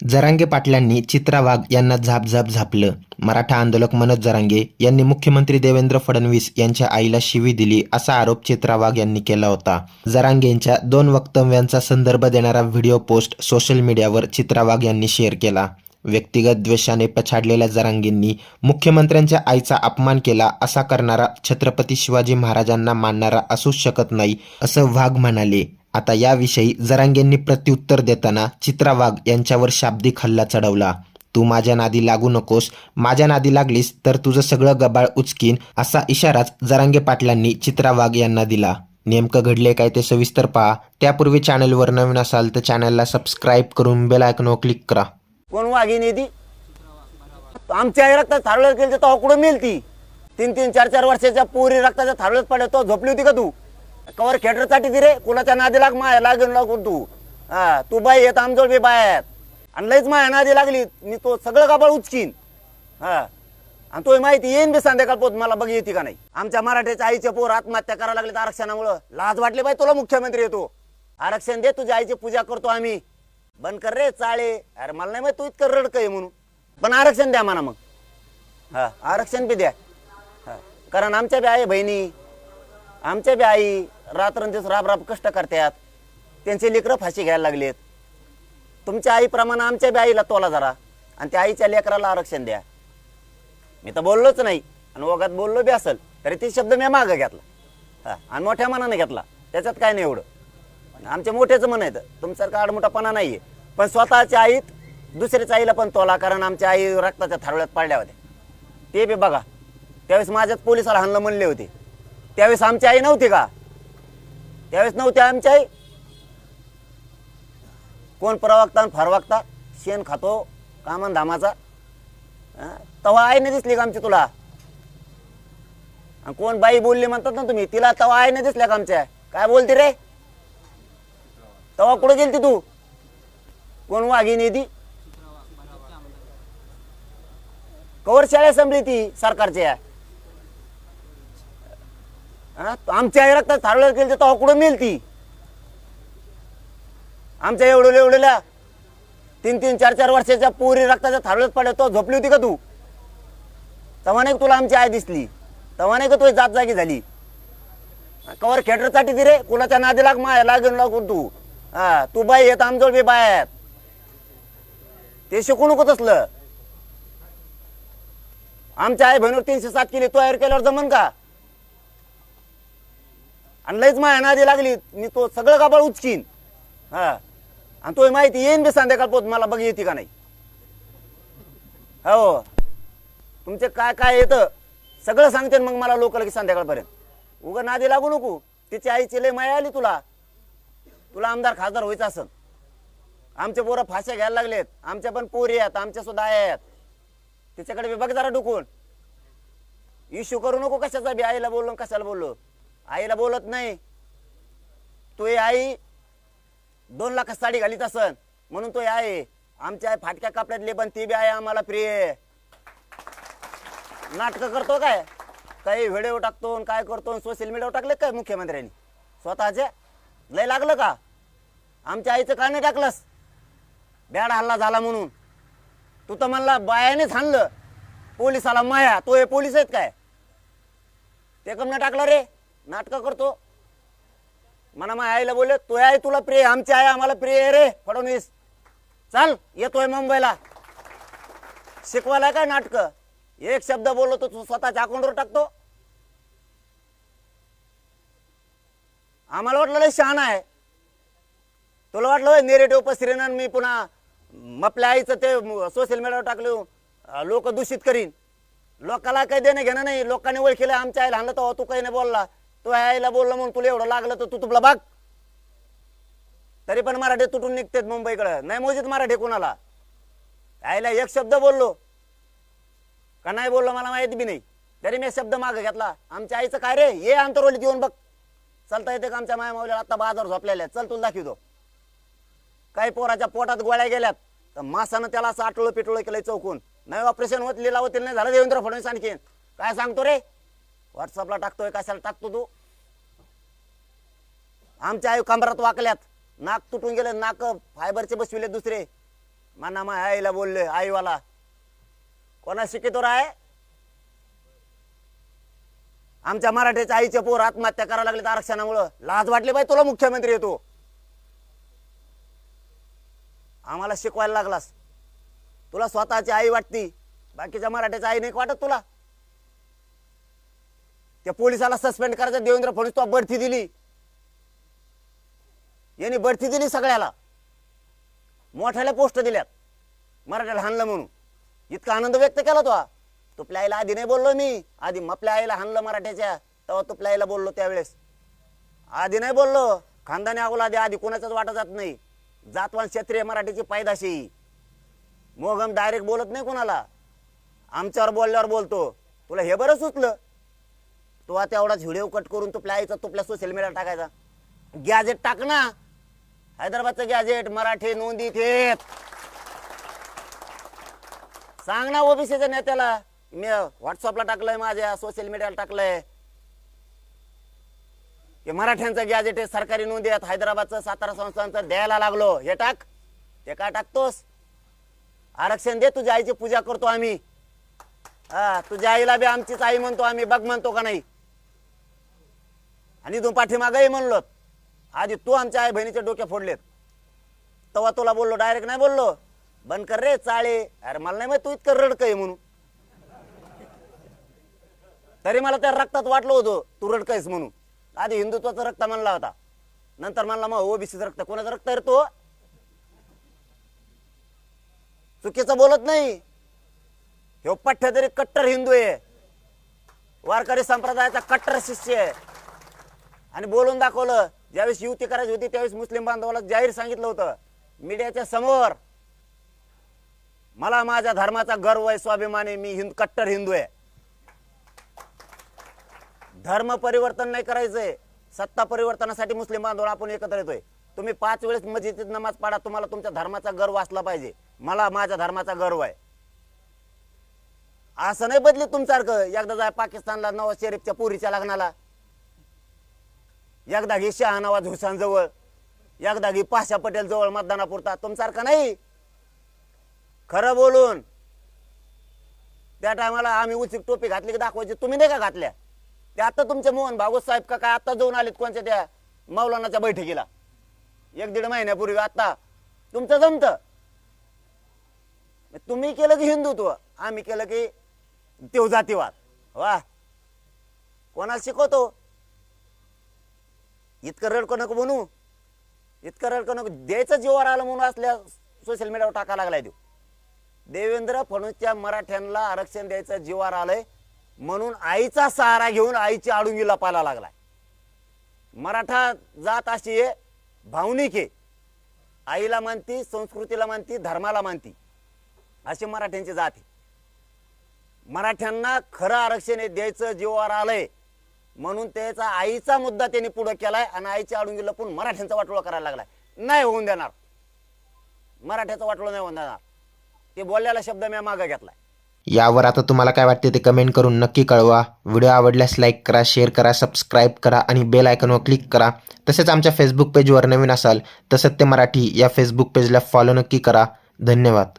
जरांगे पाटलांनी चित्रा वाघ यांना झापझाप झापलं. मराठा आंदोलक मनोज जरांगे यांनी मुख्यमंत्री देवेंद्र फडणवीस यांच्या आईला शिवी दिली असा आरोप चित्रा वाघ यांनी केला होता. जरांगेंच्या दोन वक्तव्यांचा संदर्भ देणारा व्हिडिओ पोस्ट सोशल मीडियावर चित्रा वाघ यांनी शेअर केला. व्यक्तिगत द्वेषाने पछाडलेल्या जरांगेंनी मुख्यमंत्र्यांच्या आईचा अपमान केला असा करणारा छत्रपती शिवाजी महाराजांना मानणारा असूच शकत नाही असं वाघ म्हणाले. आता याविषयी जरांगेंनी प्रत्युत्तर देताना चित्रा वाघ यांच्यावर शाब्दिक हल्ला चढवला. तू माझ्या नादी लागू नकोस. माझ्या नादी लागलीस तर तुझं सगळं गबाळ उचकीन असा इशाराच जरांगे पाटलांनी चित्रा वाघ यांना दिला. नेमकं घडले काय ते सविस्तर पहा. त्यापूर्वी चॅनलवर नवीन असाल तर चॅनलला सबस्क्राईब करून बेल आयकॉनवर क्लिक करा. कोण वाघिनी ती? आमच्या आई रक्तात थारोळ्यात गेली तर कुठं मिळती तीन तीन चार चार वर्षाच्या पोरी रक्ताच्या थारोळ्यात पडल्या तो झोपली होती का तू? कवर खेटरसाठी ती रे. कुणाच्या नादी लाग माया? लागून लागून तू. हा तू बाई येत आमजोळ बी बाय आहेत. आणि लईच माया नादी लागली. मी तो सगळं गाबाळ उचकीन. हा. आणि तो माहिती येईन बी संध्याकाळ पोत. मला बघ येते का नाही? आमच्या मराठ्याच्या आईचे पोर आत्महत्या करायला लागले आरक्षणामुळं. लाज वाटली बाई तुला मुख्यमंत्री येतो आरक्षण दे तुझ्या आईची पूजा करतो आम्ही. बंद कर रे चाळे. अरे मला नाही माहीत तू इतकं रडक आहे म्हणून. पण आरक्षण द्या मला मग. हा आरक्षण बी द्या. हा. कारण आमच्या बी आई बहिणी आमच्या बी आई रात्रंदिवस राब राब कष्ट करतात त्यांचे लेकरं फाशी घ्यायला लागलेत. तुमच्या आईप्रमाणे आमच्या बी आईला तोला जरा. आणि त्या आईच्या लेकराला आरक्षण द्या. मी तर बोललोच नाही. आणि ओघात बोललो बी असेल तरी ते शब्द मी मागं घेतला. हा आणि मोठ्या मनाने घेतला. त्याच्यात काय नाही एवढं. आमच्या मोठ्याचं मन आहे तुमच्यासारखा आडमोठापणा आहे पण स्वतःच्या आईत दुसऱ्याच्या आईला पण तोला कारण आमच्या आई रक्ताच्या थारोळ्यात पडल्या होत्या. ते बी बघा. त्यावेळेस माझ्याच पोलिसाला हाणलं म्हणले होते. त्यावेळेस आमची आई नव्हती का? त्यावेळेस नव्हत्या आमच्या आई. कोण प्रवक्ता आणि फरवागता शेण खातो कामन धामाचा. तवा आई नाही दिसली का आमची तुला? कोण बाई बोलली म्हणतात ना तुम्ही तिला तवा आईने दिसल्या का आमच्या? काय बोलते रे? तवा कुठे गेलती तू? कोण वाघिणी ती कवर शाळा संपली ती सरकारच्या. आमच्या आई रक्तात थारवल्या केलं तर कुठं मिळती ती आमच्या एवढं एवढ्याला तीन तीन चार चार वर्षाच्या पोरी रक्ताच्या थारवल्यात पडल्या तो झोपली होती का तू? तेव्हा नाही का तुला आमची आई दिसली? तेव्हा नाही का तुझी जात जागी झाली? कवर खेटरसाठी ती रे कुणाच्या नादी लाग माया लागून लागून तू? हा तू बाई येत आमजोळ बी बाय आहेत. ते शिकू नको तसलं. आमच्या आई बहिणीवर तीनशे सात किलो तयार केल्यावर जमन का? आणि लईच माया नादी लागली. मी तो सगळं कापड उचकीन. हा. आणि तो माहिती येईन बी संध्याकाळ पोत मला बघ येते का नाही. हो. तुमचे काय काय येतं सगळं सांगते मग मला लोक लगेच संध्याकाळपर्यंत. उगा नादी लागू नको. तिची आईची लय माया आली तुला. तुला आमदार खासदार व्हायचं असं आमचे पोरं फाश्या घ्यायला लागलेत. आमच्या पण पोरी आहेत आमच्या सुद्धा आई आहेत. तिच्याकडे बघ जरा डुकून. इश्यू करू नको कशाचा बी आईला बोललो कशाला बोललो. आईला बोलत नाही. तू आई दोन लाख साडी घालीत असन म्हणून तो आई आहे आमच्या आई फाटक्या कापड्यातले पण ती बी आहे आम्हाला प्रिय. नाटक करतो काय? काही व्हिडिओ टाकतो आणि काय करतो सोशल मीडियावर टाकले काय मुख्यमंत्र्यांनी? स्वतःचे? लय लागलं का? आमच्या आईचं का नाही टाकलंस? बॅड हल्ला झाला म्हणून. तू तर म्हणला बायानेच हाणलं. पोलिसाला माया तो हे पोलीस आहेत काय? ते कम नाही टाकलं रे. नाटकं करतो. मला माझ्या आईला बोलले तो आहे तुला प्रिय आमची आई आम्हाला प्रिय आहे रे फडणवीस. चल येतोय मुंबईला. शिकवायला काय नाटक? एक शब्द बोललो तर तू स्वतःच्या अकाउंटवर टाकतो. आम्हाला वाटलं लय शहाणा आहे. तुला वाटलं नेरेटिव्ह पसरेन मी पुन्हा आपल्या आईचं ते सोशल मीडियावर टाकले लोक दूषित करीन. लोकाला काही देणं घेणं नाही लोकांनी ओळखीला आमच्या आईला आणलं तर तू काही नाही बोलला. तू आईला बोलला म्हणून तुला एवढं लागलं तर तू तुला बघ. तरी पण मराठी तुटून निघतेत मुंबईकडे. नाही मोजित मराठी कोणाला? आईला एक शब्द बोललो. का नाही बोललो मला माहीत बी नाही. तरी मी शब्द मागं घेतला. आमच्या आईचं काय रे? ये अंतरोलीत येऊन बघ. चलता येते का आमच्या माया माऊलीला आता बाजार झोपलेल्या चल तुला दाखवतो. काही पोराच्या पोटात गोळ्या गेल्यात. तर मासानं त्याला असं आटोळं पिटोळं केलंय चौकून. नाही ऑपरेशन होत लिलावतील नाही झालं देवेंद्र फडणवीस आणखीन. काय सांगतो रे? व्हॉट्सअपला टाकतोय कशाला टाकतो तू? आमच्या आई कमरात वाकल्यात. नाक तुटून गेले नाक फायबरचे बसविले दुसरे. माना मा आईला बोलले आईवाला. कोणा शिकितोर आहे आमच्या मराठीच्या आईचे पोर आत्महत्या करायला लागले आरक्षणामुळं. लाज वाटली बाई तुला मुख्यमंत्री येतो आम्हाला शिकवायला लागलास. तुला स्वतःची आई वाटती. बाकीच्या मराठीच्या आई नाही वाटत तुला? त्या पोलिसाला सस्पेंड करायचं देवेंद्र फडणवीस तुला बढती दिली. यांनी बढती दिली सगळ्याला. मोठ्याला पोस्ट दिल्यात. मराठ्याला हाणलं म्हणून. इतका आनंद व्यक्त केला तो तुपल्या आईला आधी नाही बोललो मी. आधी मपल्या आईला हाणलं मराठ्याच्या. तेव्हा तुपल्या आईला बोललो त्यावेळेस. आधी नाही बोललो. खानदानी अगोला आधी आधी कोणाचाच वाटा जात नाही. जातवान क्षेत्रीय मराठीची पायदाशी मोगम डायरेक्ट बोलत नाही कोणाला. आमच्यावर बोलल्यावर बोलतो. तुला हे बरं सुचलं? तू आता एवढाच व्हिडिओ कट करून तुपल्या आईचा तुपल्या सोशल मीडिया टाकायचा. गॅजेट टाक ना. हैदराबादचं गॅजेट मराठी नोंदी येत सांग ना ओबीसीच्या नेत्याला मी व्हॉट्सअपला टाकलंय माझ्या सोशल मीडियाला टाकलंय. हे मराठ्यांचं गॅजेट आहे सरकारी नोंदी आहेत हैदराबादचं सातारा संस्थांचं द्यायला लागलो. हे टाक. ते काय टाकतोस? आरक्षण दे तुझ्या आईची पूजा करतो आम्ही. हा तुझ्या आईला बी आमचीच आई म्हणतो आम्ही बघ म्हणतो का नाही? आणि तू पाठीमागही म्हणलो आधी तू आमच्या आई बहिणीचे डोके फोडलेत. तेव्हा तुला बोललो डायरेक्ट नाही बोललो. बंद कर रे चाळे. अरे मला नाही माहीत तू इतकं रडक आहे म्हणून. तरी मला त्या रक्तात वाटलं होतं तू रडकयस म्हणून. आधी हिंदुत्वाचं रक्त म्हणला होता. नंतर म्हणला मग ओबीसीचं रक्त कोणाचं रक्त आहे तो? चुकीचं बोलत नाही. हे पठ्य तरी कट्टर हिंदू आहे. वारकरी संप्रदायाचा कट्टर शिष्य आहे. आणि बोलून दाखवलं. ज्यावेळेस युती करायची होती त्यावेळेस मुस्लिम बांधवाला जाहीर सांगितलं होतं. मीडियाच्या समोर मला माझ्या धर्माचा गर्व आहे स्वाभिमान आहे मी हिंद कट्टर हिंदू आहे. धर्म परिवर्तन नाही करायचंय. सत्ता परिवर्तनासाठी मुस्लिम बांधव आपण एकत्र येतोय. तुम्ही पाच वेळेस मस्जिदीत नमाज पाडा तुम्हाला तुमच्या धर्माचा गर्व असला पाहिजे. मला माझ्या धर्माचा गर्व आहे. असं नाही बदली तुमच्यासारखं. एकदा जाय पाकिस्तानला नवाज शरीफच्या पुरीच्या लग्नाला. एक घे शहानवाज हुसेन जवळ एकदा पाशा पटेल जवळ मतदानापुरता. तुमच्यासारखं नाही. खरं बोलून. त्या टायमाला आम्ही उचित टोपी घातली की दाखवायची. तुम्ही नाही का घातल्या? ते आता तुमचे मोहन भागवत साहेब का काय? आता जाऊन आलेत कोणत्या त्या मौलानाच्या बैठकीला? एक दीड महिन्यापूर्वी आता. तुमचं जमत. तुम्ही केलं की हिंदुत्व. आम्ही केलं की देवजातीवाद. वा. कोणाला शिकवतो? इतकं रडकं नको म्हणू इतकं रडकं नको द्यायचं जीवावर आलं म्हणून असल्या सोशल मीडियावर टाका लागलाय देऊ देवेंद्र फडणवीसच्या मराठ्यांना आरक्षण द्यायचं जीवावर आलंय म्हणून आईचा सहारा घेऊन आईची आडुंगी लपायला लागलाय. मराठा जात अशी आहे भावनिक आहे. आईला मानती संस्कृतीला मानती धर्माला मानती. अशी मराठ्यांची जात आहे. मराठ्यांना खरं आरक्षण द्यायचं जीवावर आलंय. म्हणून त्याचा आईचा मुद्दा त्यांनी पुढे केलाय आणि आईच्या आडुंगी लपून मराठ्यांचा वाटोळा करायला लागलाय. नाही होऊन देणार. मराठ्याचा वाटोळा नाही होऊन देणार. ते बोललेला शब्द मी मागे घेतलाय. यावर आता तुम्हाला काय वाटते ते कमेंट करून नक्की कळवा. व्हिडिओ आवडल्यास लाईक करा शेअर करा सबस्क्राईब करा आणि बेल आयकॉनवर क्लिक करा. तसेच आमच्या फेसबुक पेजवर नवीन असाल तर सत्य मराठी या फेसबुक पेजला फॉलो नक्की करा. धन्यवाद.